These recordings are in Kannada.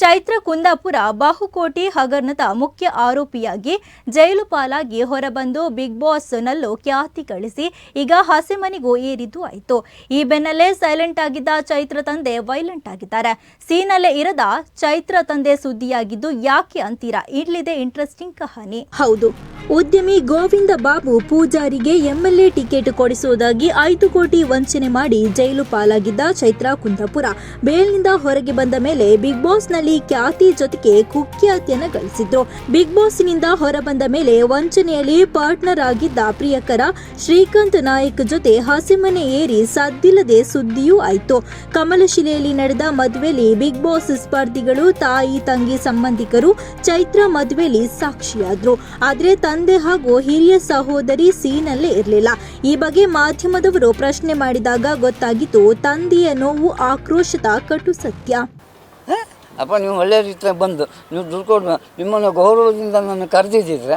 ಚೈತ್ರ ಕುಂದಾಪುರ ಬಾಹುಕೋಟಿ ಹಗರಣದ ಮುಖ್ಯ ಆರೋಪಿಯಾಗಿ ಜೈಲು ಪಾಲಾಗಿ ಹೊರಬಂದು ಬಿಗ್ ಬಾಸ್ ನಲ್ಲೂ ಖ್ಯಾತಿ ಗಳಿಸಿ ಈಗ ಹಸೆಮನೆಗೂ ಏರಿದ್ದು ಆಯಿತು. ಈ ಬೆನ್ನಲ್ಲೇ ಸೈಲೆಂಟ್ ಆಗಿದ್ದ ಚೈತ್ರ ತಂದೆ ವೈಲೆಂಟ್ ಆಗಿದ್ದಾರೆ. ಸೀನಲ್ಲೇ ಇರದ ಚೈತ್ರ ತಂದೆ ಸುದ್ದಿಯಾಗಿದ್ದು ಯಾಕೆ ಅಂತೀರಾ? ಇಡ್ಲಿದೆ ಇಂಟ್ರೆಸ್ಟಿಂಗ್ ಕಹಾನಿ. ಹೌದು. ಉದ್ಯಮಿ ಗೋವಿಂದ ಬಾಬು ಪೂಜಾರಿಗೆ ಎಂಎಲ್ಎ ಟಿಕೆಟ್ ಕೊಡಿಸುವುದಾಗಿ ಐದು ಕೋಟಿ ವಂಚನೆ ಮಾಡಿ ಜೈಲು ಪಾಲಾಗಿದ್ದ ಚೈತ್ರ ಕುಂದಾಪುರ. ಬೇಲ್ನಿಂದ ಹೊರಗೆ ಬಂದ ಮೇಲೆ ಬಿಗ್ ಬಾಸ್ನಲ್ಲಿ ಖ್ಯಾತಿ ಜೊತೆಗೆ ಕುಖ್ಯಾತಿಯನ್ನ ಗಳಿಸಿದ್ರು. ಬಿಗ್ ಬಾಸ್ನಿಂದ ಹೊರಬಂದ ಮೇಲೆ ವಂಚನೆಯಲ್ಲಿ ಪಾರ್ಟ್ನರ್ ಆಗಿದ್ದ ಪ್ರಿಯಕರ ಶ್ರೀಕಾಂತ್ ನಾಯಕ್ ಜೊತೆ ಹಸಿಮನೆ ಏರಿ ಸದ್ದಿಲ್ಲದೆ ಸುದ್ದಿಯೂ ಆಯ್ತು. ಕಮಲಶಿಲೆಯಲ್ಲಿ ನಡೆದ ಮದುವೆಯಲ್ಲಿ ಬಿಗ್ ಬಾಸ್ ಸ್ಪರ್ಧಿಗಳು ತಾಯಿ, ತಂಗಿ ಸಂಬಂಧಿಕರು ಚೈತ್ರ ಮದುವೆಯಲ್ಲಿ ಸಾಕ್ಷಿಯಾದ್ರು. ಆದರೆ ತಂದೆ ಹಾಗೂ ಹಿರಿಯ ಸಹೋದರಿ ಸೀನಲ್ಲೇ ಇರಲಿಲ್ಲ. ಈ ಬಗ್ಗೆ ಮಾಧ್ಯಮದವರು ಪ್ರಶ್ನೆ ಮಾಡಿದಾಗ ಗೊತ್ತಾಗಿತ್ತು, ತಂದೆಯ ನೋವು ಆಕ್ರೋಶದ ಕಟು ಸತ್ಯ? ಅಪ್ಪ ನೀವು ಒಳ್ಳೆ ರೀತಿಯ ಬಂದು ನೀವು ದುಡ್ಡು ಕೊಡು ನಿಮ್ಮನ್ನು ಗೌರವದಿಂದ ನನ್ನ ಕರೆದಿದ್ದಿದ್ರೆ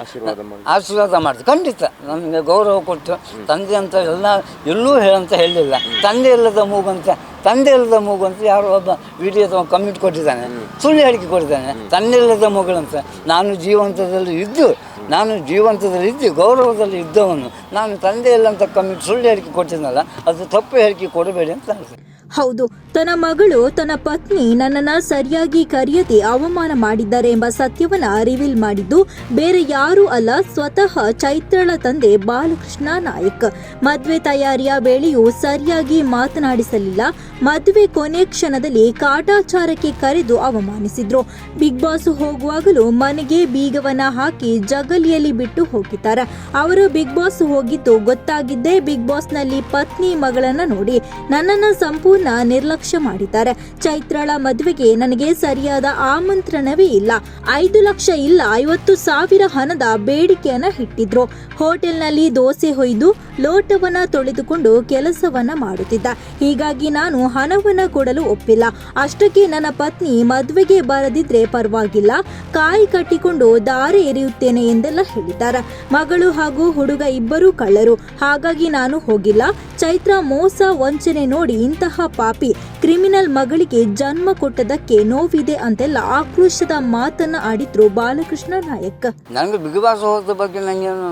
ಆಶೀರ್ವಾದ ಮಾಡಿದೆ ಖಂಡಿತ. ನನಗೆ ಗೌರವ ಕೊಟ್ಟು ತಂದೆ ಅಂತ ಎಲ್ಲ ಎಲ್ಲೂ ಹೇಳಂತ ಹೇಳಲಿಲ್ಲ ತಂದೆ ಇಲ್ಲದ ಮೂಗಂತ ತಂದೆ ಇಲ್ಲದ ಮೂಗು ಅಂತ ಯಾರೋ ಒಬ್ಬ ವಿಡಿಯೋ ಕಮೆಂಟ್ ಕೊಟ್ಟಿದ್ದಾನೆ. ಸುಳ್ಳು ಹೇಳಿಕೆ ಕೊಟ್ಟಿದ್ದಾನೆ. ತಂದೆ ಇಲ್ಲದ ಮಗಳಂತ ನಾನು ಜೀವಂತದಲ್ಲಿ ಇದ್ದು ನಾನು ಜೀವಂತದಲ್ಲಿ ಇದ್ದು ಗೌರವದಲ್ಲಿ ಇದ್ದವನು. ನಾನು ತಂದೆ ಇಲ್ಲ ಅಂತ ಕಮೆಂಟ್ ಸುಳ್ಳು ಹೇಳಿಕೆ ಕೊಟ್ಟಿದ್ದಲ್ಲ ಅದು ತಪ್ಪು ಹೇಳಿಕೆ ಕೊಡಬೇಡಿ ಅಂತ ಹೌದು. ತನ್ನ ಮಗಳು, ತನ್ನ ಪತ್ನಿ ನನ್ನನ್ನ ಸರಿಯಾಗಿ ಕರೆಯದೆ ಅವಮಾನ ಮಾಡಿದ್ದಾರೆ ಎಂಬ ಸತ್ಯವನ್ನ ರಿವೀಲ್ ಮಾಡಿದ್ದು ಬೇರೆ ಯಾರೂ ಅಲ್ಲ, ಸ್ವತಃ ಚೈತ್ರಳ ತಂದೆ ಬಾಲಕೃಷ್ಣ ನಾಯಕ್. ಮದುವೆ ತಯಾರಿಯ ವೇಳೆಯೂ ಸರಿಯಾಗಿ ಮಾತನಾಡಿಸಲಿಲ್ಲ. ಮದುವೆ ಕೊನೆ ಕ್ಷಣದಲ್ಲಿ ಕಾಟಾಚಾರಕ್ಕೆ ಕರೆದು ಅವಮಾನಿಸಿದ್ರು. ಬಿಗ್ ಬಾಸ್ ಹೋಗುವಾಗಲೂ ಮನೆಗೆ ಬೀಗವನ್ನ ಹಾಕಿ ಜಗಲಿಯಲ್ಲಿ ಬಿಟ್ಟು ಹೋಗಿದ್ದಾರೆ. ಅವರು ಬಿಗ್ ಬಾಸ್ ಹೋಗಿದ್ದು ಗೊತ್ತಾಗಿದ್ದೇ ಬಿಗ್ ಬಾಸ್ನಲ್ಲಿ ಪತ್ನಿ ಮಗಳನ್ನ ನೋಡಿ ನನ್ನನ್ನು ಸಂಪೂರ್ಣ ನಿರ್ಲಕ್ಷ್ಯ ಮಾಡಿದ್ದಾರೆ. ಚೈತ್ರಳ ಮದುವೆಗೆ ನನಗೆ ಸರಿಯಾದ ಆಮಂತ್ರಣವೇ ಇಲ್ಲ. ಐದು ಲಕ್ಷ ಇಲ್ಲ, ಐವತ್ತು ಸಾವಿರ ಹಣದ ಬೇಡಿಕೆಯನ್ನ ಇಟ್ಟಿದ್ರು. ಹೋಟೆಲ್ನಲ್ಲಿ ದೋಸೆ ಹೊಯ್ದು ಲೋಟವನ್ನ ತೊಳೆದುಕೊಂಡು ಕೆಲಸವನ್ನ ಮಾಡುತ್ತಿದ್ದ. ಹೀಗಾಗಿ ನಾನು ಹಣವನ್ನ ಕೊಡಲು ಒಪ್ಪಿಲ್ಲ. ಅಷ್ಟಕ್ಕೆ ನನ್ನ ಪತ್ನಿ ಮದುವೆಗೆ ಬರದಿದ್ರೆ ಪರವಾಗಿಲ್ಲ. ಕಾಯಿ ಕಟ್ಟಿಕೊಂಡು ದಾರಿ ಎರೆಯುತ್ತೇನೆ ಎಂದೆಲ್ಲ ಹೇಳಿದ್ದಾರೆ. ಮಗಳು ಹಾಗೂ ಹುಡುಗ ಇಬ್ಬರೂ ಕಳ್ಳರು. ಹಾಗಾಗಿ ನಾನು ಹೋಗಿಲ್ಲ. ಚೈತ್ರ ಮೋಸ ವಂಚನೆ ನೋಡಿ ಇಂತಹ ಪಾಪಿ. ಕ್ರಿಮಿನಲ್ ಮಗಳಿಗೆ ಜನ್ಮ ಕೊಟ್ಟದಕ್ಕೆ ನೋವಿದೆ ಅಂತೆಲ್ಲ ಆಕ್ರೋಶದ ಮಾತನ್ನ ಆಡಿದ್ರು ಬಾಲಕೃಷ್ಣ ನಾಯಕ್. ನನಗೆ ಬಿಗ್ ಬಾಸ್ ಹೋದ ಬಗ್ಗೆ ನನಗೇನು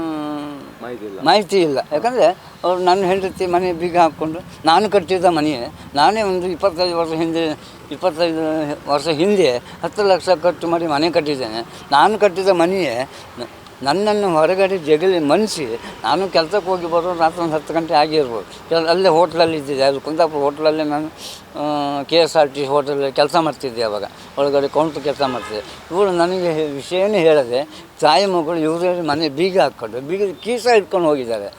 ಮಾಹಿತಿ ಇಲ್ಲ ಯಾಕಂದರೆ ಅವ್ರು ನನ್ನ ಹೆಂಡತಿ ಮನೆ ಬೀಗ ಹಾಕ್ಕೊಂಡು ನಾನು ಕಟ್ಟಿದ್ದ ಮನೆ ನಾನೇ ಒಂದು ಇಪ್ಪತ್ತೈದು ವರ್ಷ ಹಿಂದೆ ಇಪ್ಪತ್ತೈದು ವರ್ಷ ಹಿಂದೆ ಹತ್ತು ಲಕ್ಷ ಖರ್ಚು ಮಾಡಿ ಮನೆ ಕಟ್ಟಿದ್ದೇನೆ. ನಾನು ಕಟ್ಟಿದ ಮನೆಯೇ ನನ್ನನ್ನು ಹೊರಗಡೆ ಜಗಲಿ ಮನಸ್ಸಿ ನಾನು ಕೆಲಸಕ್ಕೆ ಹೋಗಿ ಬರೋ ರಾತ್ರಿ ಒಂದು ಹತ್ತು ಗಂಟೆ ಆಗಿರ್ಬೋದು. ಕೆಲ ಅಲ್ಲೇ ಹೋಟ್ಲಲ್ಲಿ ಇದ್ದಿದ್ದೆ. ಅಲ್ಲಿ ಕುಂದಾಪುರ ಹೋಟ್ಲಲ್ಲೇ ನಾನು ಕೆ ಎಸ್ ಆರ್ ಟಿ ಹೋಟೆಲಲ್ಲಿ ಕೆಲಸ ಮಾಡ್ತಿದ್ದೆ ಅವಾಗ. ಒಳಗಡೆ ಕೌಂಟ್ರ್ ಕೆಲಸ ಮಾಡ್ತಿದ್ದೆ. ಇವರು ನನಗೆ ವಿಷಯನೇ ಹೇಳದೆ, ತಾಯಿ ಮಗಳು ಇವರೇ ಮನೆ ಬೀಗ ಹಾಕ್ಕೊಂಡು, ಬೀಗ ಕೀಸ ಹಿಡ್ಕೊಂಡು ಹೋಗಿದ್ದಾರೆ.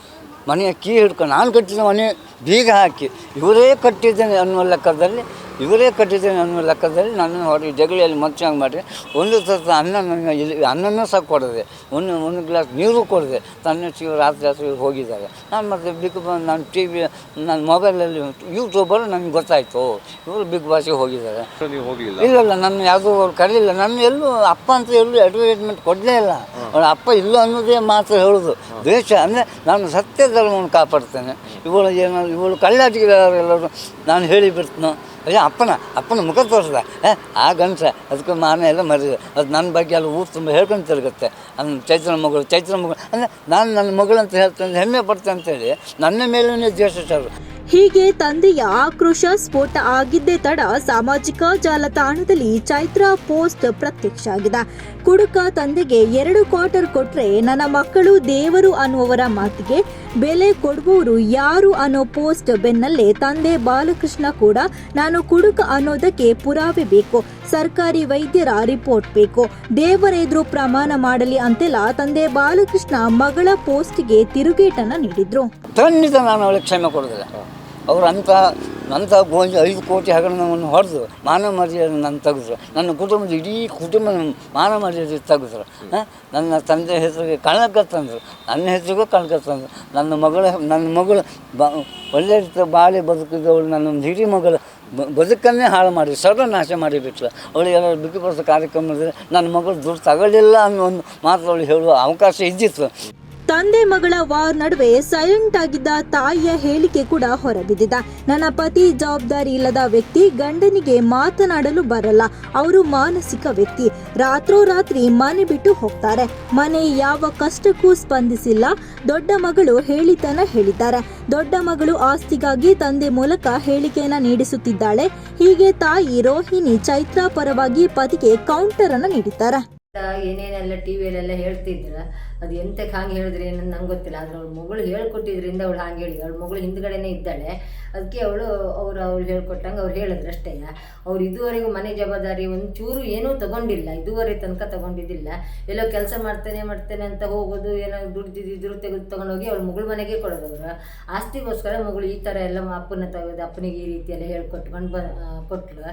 ಮನೆಯ ಕೀ ಹಿಡ್ಕೊಂಡು, ನಾನು ಕಟ್ಟಿದ ಮನೆ ಬೀಗ ಹಾಕಿ, ಇವರೇ ಕಟ್ಟಿದ್ದೇನೆ ಅನ್ನುವ ಲೆಕ್ಕದಲ್ಲಿ ಇವರೇ ಕಟ್ಟಿದ್ದೇನೆ ನನ್ನ ಲೆಕ್ಕದಲ್ಲಿ ನನ್ನನ್ನು ಹೊರಗೆ ಜಗಳಿಯಲ್ಲಿ ಮಚ್ಚಾಗಿ ಮಾಡಿ ಒಂದು ಸತ ಅನ್ನ ನನಗೆ ಇಲ್ಲಿ ಅನ್ನನೂ ಸಹ ಕೊಡದೆ ಒಂದು ಒಂದು ಗ್ಲಾಸ್ ನೀರು ಕೊಡದೆ ತನ್ನ ಶಿವ ರಾತ್ರಿ ರಾತ್ರಿ ಹೋಗಿದ್ದಾರೆ. ನಾನು ಮತ್ತೆ ಬಿಗ್ ಬಾಸ್ ನಾನು ಟಿ ವಿ ನನ್ನ ಮೊಬೈಲಲ್ಲಿ ಯೂಟ್ಯೂಬಲ್ಲಿ ನನಗೆ ಗೊತ್ತಾಯಿತು. ಇವರು ಬಿಗ್ ಬಾಸಿಗೆ ಹೋಗಿದ್ದಾರೆ. ನೀವು ಹೋಗಲಿಲ್ಲ ಇಲ್ಲಲ್ಲ ನನ್ನ ಯಾವುದೂ ಅವ್ರು ಕರೀಲಿಲ್ಲ. ನನ್ನ ಎಲ್ಲೂ ಅಪ್ಪ ಅಂತ ಎಲ್ಲೂ ಅಡ್ವರ್ಟೈಸ್ಮೆಂಟ್ ಕೊಡಲೇ ಇಲ್ಲ. ಅವ್ರ ಅಪ್ಪ ಇಲ್ಲ ಅನ್ನೋದೇ ಮಾತ್ರ ಹೇಳೋದು. ದ್ವೇಷ ಅಂದರೆ ನಾನು ಸತ್ಯ ಧರ್ಮವನ್ನು ಕಾಪಾಡ್ತೇನೆ. ಇವಳು ಏನೋ ಇವಳು ಕಳ್ಳಾಟಿಗೆಲ್ಲರೂ ನಾನು ಹೇಳಿ ಅಯ್ಯ ಅಪ್ಪನ ಅಪ್ಪನ ಮುಖ ತೋರಿಸ್ದ. ಆ ಗಂಡಸ ಅದಕ್ಕೆ ಮಾನ ಎಲ್ಲ ಮರಿದ ಅದು ನನ್ನ ಬಗ್ಗೆ ಎಲ್ಲ ಊರು ತುಂಬ ಹೇಳ್ಕೊಂಡು ತಿರುಗುತ್ತೆ. ನನ್ನ ಚೈತ್ರ ಮಗಳು ಚೈತ್ರ ಮಗಳು, ಅಂದರೆ ನಾನು ನನ್ನ ಮಗಳು ಅಂತ ಹೇಳ್ತೇನೆ ಹೆಮ್ಮೆ ಪಡ್ತೇನೆ ಅಂತೇಳಿ ನನ್ನ ಮೇಲೇ ಚಾರು ಹೀಗೆ ತಂದೆಯ ಆಕ್ರೋಶ, ಸ್ಫೋಟ ಆಗಿದ್ದೇ ತಡ ಸಾಮಾಜಿಕ ಜಾಲತಾಣದಲ್ಲಿ ಚೈತ್ರಾ ಪೋಸ್ಟ್ ಪ್ರತ್ಯಕ್ಷ ಆಗಿದೆ ಕುಡುಕ ತಂದೆಗೆ ಎರಡು ಕ್ವಾರ್ಟರ್ ಕೊಟ್ರೆ ನನ್ನ ಮಕ್ಕಳು ದೇವರು ಅನ್ನುವವರ ಮಾತಿಗೆ ಬೆಲೆ ಕೊಡುವವರು ಯಾರು ಅನ್ನೋ ಪೋಸ್ಟ್ ಬೆನ್ನಲ್ಲೇ ತಂದೆ ಬಾಲಕೃಷ್ಣ ಕೂಡ ನಾನು ಕುಡುಕ ಅನ್ನೋದಕ್ಕೆ ಪುರಾವೆ ಬೇಕು, ಸರ್ಕಾರಿ ವೈದ್ಯರ ರಿಪೋರ್ಟ್ ಬೇಕು. ದೇವರೆದುರು ಪ್ರಮಾಣ ಮಾಡಲಿ ಅಂತೆಲ್ಲ ತಂದೆ ಬಾಲಕೃಷ್ಣ ಮಗಳ ಪೋಸ್ಟ್ಗೆ ತಿರುಗೇಟನ್ನ ನೀಡಿದ್ರು. ಕ್ಷಮೆ ಕೊಡೋದಿಲ್ಲ ಅವರು ಅಂಥ ಅಂಥ ಗೋಂಜಿ ಐದು ಕೋಟಿ ಹಗರಣವನ್ನು ಹೊಡೆದು ಮಾನವ ಮರ್ಯಾದೆ ನನ್ನ ತೆಗೆದ್ರು ನನ್ನ ಕುಟುಂಬದ ಇಡೀ ಕುಟುಂಬ ಮಾನವ ಮರ್ಯಾದೆ ತೆಗೆದ್ರು ನನ್ನ ತಂದೆ ಹೆಸರಿಗೆ ಕಣಕ ತಂದರು. ನನ್ನ ಹೆಸರಿಗೂ ಕಣಕ ತಂದರು. ನನ್ನ ಮಗಳ, ನನ್ನ ಮಗಳು ಬ, ಒಳ್ಳೆ ರೀತಿಯ ಬಾಳೆ ಬದುಕಿದವಳು, ನನ್ನ ಹಿರಿ ಮಗಳು ಬದುಕನ್ನೇ ಹಾಳು ಮಾಡಿ, ಸರ್ವನಾಶ ಮಾಡಿಬಿಟ್ಲು. ಅವಳು ಬಿಗಿ ಬರೋದು ಕಾರ್ಯಕ್ರಮದಲ್ಲಿ ನನ್ನ ಮಗಳು ದುಡ್ಡು ತಗೊಳ್ಳಿಲ್ಲ ಅನ್ನೋ ಒಂದು ಮಾತು ಅವಳು ಹೇಳುವ ಅವಕಾಶ ಇದ್ದಿತ್ತು. ತಂದೆ ಮಗಳ ವಾರ್ ನಡುವೆ ಸೈಲೆಂಟ್ ಆಗಿದ್ದ ತಾಯಿಯ ಹೇಳಿಕೆ ಕೂಡ ಹೊರಬಿದ್ದಿದೆ. ನನ್ನ ಪತಿ ಜವಾಬ್ದಾರಿ ಇಲ್ಲದ ವ್ಯಕ್ತಿ ಗಂಡನಿಗೆ ಮಾತನಾಡಲು ಬರಲ್ಲ. ಅವರು ಮಾನಸಿಕ ವ್ಯಕ್ತಿ. ರಾತ್ರೋರಾತ್ರಿ ಮನೆ ಬಿಟ್ಟು ಹೋಗ್ತಾರೆ. ಮನೆ ಯಾವ ಕಷ್ಟಕ್ಕೂ ಸ್ಪಂದಿಸಿಲ್ಲ. ದೊಡ್ಡ ಮಗಳು ಹೇಳಿತನ ಹೇಳಿದ್ದಾರೆ. ದೊಡ್ಡ ಮಗಳು ಆಸ್ತಿಗಾಗಿ ತಂದೆ ಮೂಲಕ ಹೇಳಿಕೆಯನ್ನ ನೀಡಿಸುತ್ತಿದ್ದಾಳೆ. ಹೀಗೆ ತಾಯಿ ರೋಹಿಣಿ ಚೈತ್ರಾ ಪರವಾಗಿ ಪತಿಗೆ ಕೌಂಟರ್ ಅನ್ನ ನೀಡಿದ್ದಾರೆ. ಏನೇನೆಲ್ಲ ಟಿ ವಿಯಲ್ಲೆಲ್ಲ ಹೇಳ್ತಿದ್ರ, ಅದು ಎಂತಕ್ಕೆ ಹಾಗೆ ಹೇಳಿದ್ರೆ ಏನಂತ ನಂಗೆ ಗೊತ್ತಿಲ್ಲ. ಆದ್ರೆ ಅವಳು ಮಗಳು ಹೇಳ್ಕೊಟ್ಟಿದ್ರಿಂದ ಅವಳು ಹಾಗೆ ಹೇಳಿದ ಅವಳು ಮಗಳು ಹಿಂದ್ಗಡೆನೇ ಇದ್ದಾಳೆ. ಅದಕ್ಕೆ ಅವಳು, ಅವ್ರು ಅವಳು ಹೇಳ್ಕೊಟ್ಟಂಗೆ ಅವ್ರು ಹೇಳಿದ್ರು ಅಷ್ಟೇ. ಅವ್ರು ಇದುವರೆಗೂ ಮನೆ ಜವಾಬ್ದಾರಿ ಒಂಚೂರು ಏನೂ ತಗೊಂಡಿಲ್ಲ, ಇದುವರೆ ತನಕ ತಗೊಂಡಿದ್ದಿಲ್ಲ. ಎಲ್ಲೋ ಕೆಲಸ ಮಾಡ್ತೇನೆ ಮಾಡ್ತೇನೆ ಅಂತ ಹೋಗೋದು, ಏನೋ ದುಡ್ದಿದ್ರು ತೆಗೆದು ತೊಗೊಂಡೋಗಿ ಅವಳು ಮಗಳ ಮನೆಗೆ ಕೊಡೋದು ಅವರು. ಆಸ್ತಿಗೋಸ್ಕರ ಮಗಳು ಈ ಥರ ಎಲ್ಲ ಅಪ್ಪನ ತೆಗೆದು, ಅಪ್ಪನಿಗೆ ಈ ರೀತಿಯೆಲ್ಲ ಹೇಳ್ಕೊಟ್ಕೊಂಡು ಬ ಕೊಟ್ಟರು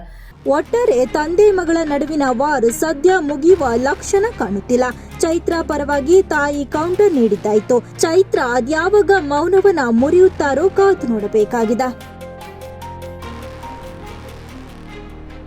ಒಟ್ಟಾರೆ ತಂದೆ ಮಗಳ ನಡುವಿನ ವಾರ್ ಸದ್ಯ ಮುಗಿಯುವ ಲಕ್ಷಣ ಕಾಣುತ್ತಿಲ್ಲ. ಚೈತ್ರ ಪರವಾಗಿ ತಾಯಿ ಕೌಂಟರ್ ನೀಡಿದ್ದಾಯ್ತು. ಚೈತ್ರ ಅದ್ಯಾವಾಗ ಮೌನವನ್ನ ಮುರಿಯುತ್ತಾರೋ ಕಾದು ನೋಡಬೇಕಾಗಿದೆ.